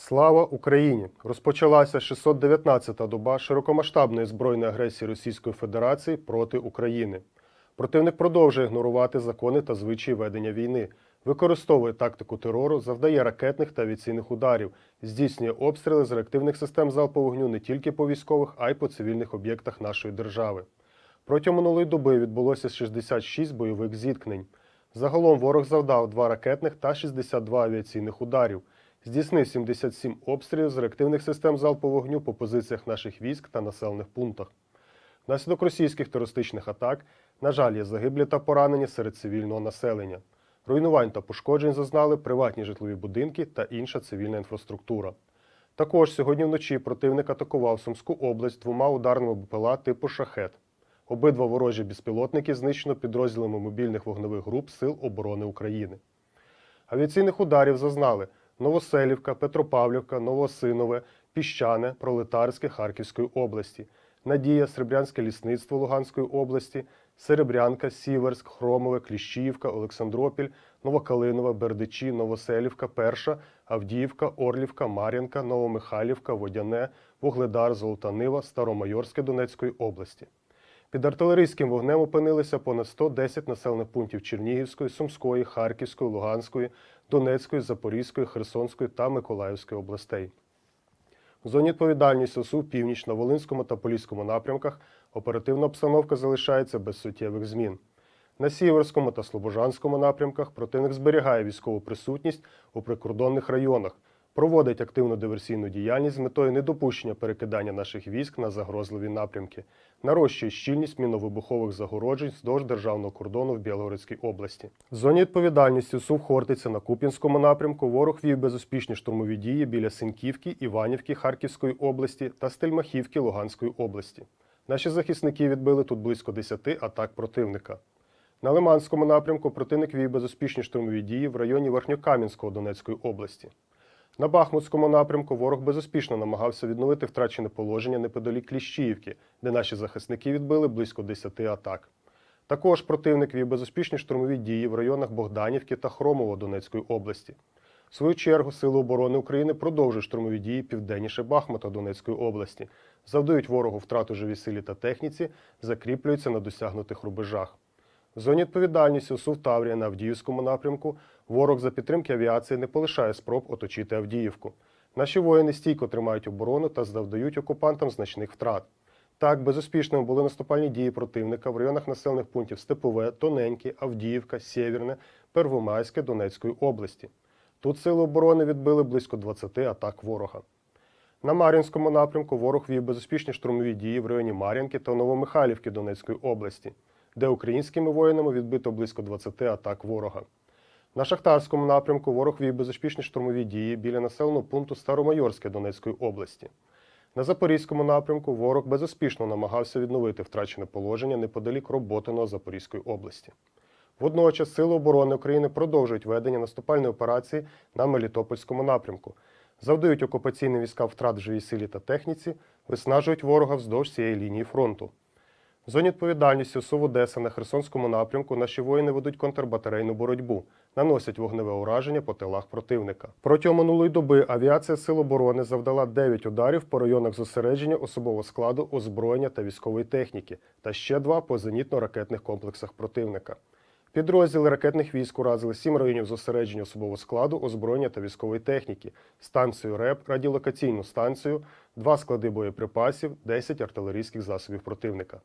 Слава Україні! Розпочалася 619-та доба широкомасштабної збройної агресії Російської Федерації проти України. Противник продовжує ігнорувати закони та звичаї ведення війни, використовує тактику терору, завдає ракетних та авіаційних ударів, здійснює обстріли з реактивних систем залпового вогню не тільки по військових, а й по цивільних об'єктах нашої держави. Протягом минулої доби відбулося 66 бойових зіткнень. Загалом ворог завдав 2 ракетних та 62 авіаційних ударів, здійснив 77 обстрілів з реактивних систем залпового вогню по позиціях наших військ та населених пунктах. Внаслідок російських терористичних атак, на жаль, є загиблі та поранені серед цивільного населення. Руйнувань та пошкоджень зазнали приватні житлові будинки та інша цивільна інфраструктура. Також сьогодні вночі противник атакував Сумську область двома ударними БПЛА типу шахет. Обидва ворожі безпілотники знищено підрозділами мобільних вогневих груп Сил оборони України. Авіаційних ударів зазнали Новоселівка, Петропавлівка, Новосинове, Піщане, Пролетарське Харківської області, Надія, Серебрянське лісництво Луганської області, Серебрянка, Сіверськ, Хромове, Кліщіївка, Олександропіль, Новокалинове, Бердичі, Новоселівка, Перша, Авдіївка, Орлівка, Мар'янка, Новомихайлівка, Водяне, Вугледар, Золотанива, Старомайорське Донецької області. Під артилерійським вогнем опинилися понад 110 населених пунктів Чернігівської, Сумської, Харківської, Луганської, Донецької, Запорізької, Херсонської та Миколаївської областей. В зоні відповідальності ОСУ північ на Волинському та Поліському напрямках оперативна обстановка залишається без суттєвих змін. На Сіверському та Слобожанському напрямках противник зберігає військову присутність у прикордонних районах, проводить активну диверсійну діяльність з метою недопущення перекидання наших військ на загрозливі напрямки, нарощує щільність міновибухових загороджень вздовж державного кордону в Білгородській області. В зоні відповідальності СУВ Хортиця на Куп'янському напрямку ворог вів безуспішні штурмові дії біля Синьківки, Іванівки Харківської області та Стельмахівки Луганської області. Наші захисники відбили тут близько 10 атак противника. На Лиманському напрямку противник вів безуспішні штурмові дії в районі Верхньокам'янського Донецької області. На Бахмутському напрямку ворог безуспішно намагався відновити втрачене положення неподалік Кліщіївки, де наші захисники відбили близько 10 атак. Також противник вів безуспішні штурмові дії в районах Богданівки та Хромово Донецької області. В свою чергу Сили оборони України продовжують штурмові дії південніше Бахмута Донецької області, завдають ворогу втрату живій силі та техніці, закріплюються на досягнутих рубежах. Зоні відповідальності УСУ Таврія на Авдіївському напрямку ворог за підтримки авіації не полишає спроб оточити Авдіївку. Наші воїни стійко тримають оборону та завдають окупантам значних втрат. Так, безуспішними були наступальні дії противника в районах населених пунктів Степове, Тоненьке, Авдіївка, Сєвєрне, Первомайське Донецької області. Тут сили оборони відбили близько 20 атак ворога. На Мар'їнському напрямку ворог вів безуспішні штурмові дії в районі Мар'їнки та Новомихайлівки Донецької області, де українськими воїнами відбито близько 20 атак ворога. На Шахтарському напрямку ворог вів безуспішні штурмові дії біля населеного пункту Старомайорське Донецької області. На Запорізькому напрямку ворог безуспішно намагався відновити втрачене положення неподалік Роботиного Запорізької області. Водночас Сили оборони України продовжують ведення наступальної операції на Мелітопольському напрямку, завдають окупаційним військам втрат в живій силі та техніці, виснажують ворога вздовж цієї лінії фронту. В зоні відповідальності СУВ Одеса на Херсонському напрямку наші воїни ведуть контрбатарейну боротьбу, наносять вогневе ураження по тилах противника. Протягом минулої доби авіація Сил оборони завдала 9 ударів по районах зосередження особового складу, озброєння та військової техніки, та ще два по зенітно-ракетних комплексах противника. Підрозділи ракетних військ уразили 7 районів зосередження особового складу, озброєння та військової техніки, станцію РЕП, радіолокаційну станцію, два склади боєприпасів, 10 артилерійських засобів противника.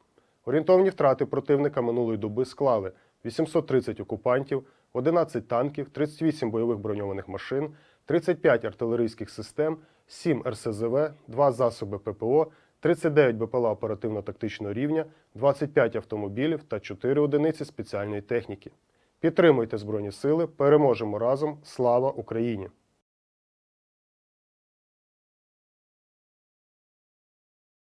Орієнтовні втрати противника минулої доби склали 830 окупантів, 11 танків, 38 бойових броньованих машин, 35 артилерійських систем, 7 РСЗВ, 2 засоби ППО, 39 БПЛА оперативно-тактичного рівня, 25 автомобілів та 4 одиниці спеціальної техніки. Підтримуйте Збройні Сили, переможемо разом! Слава Україні!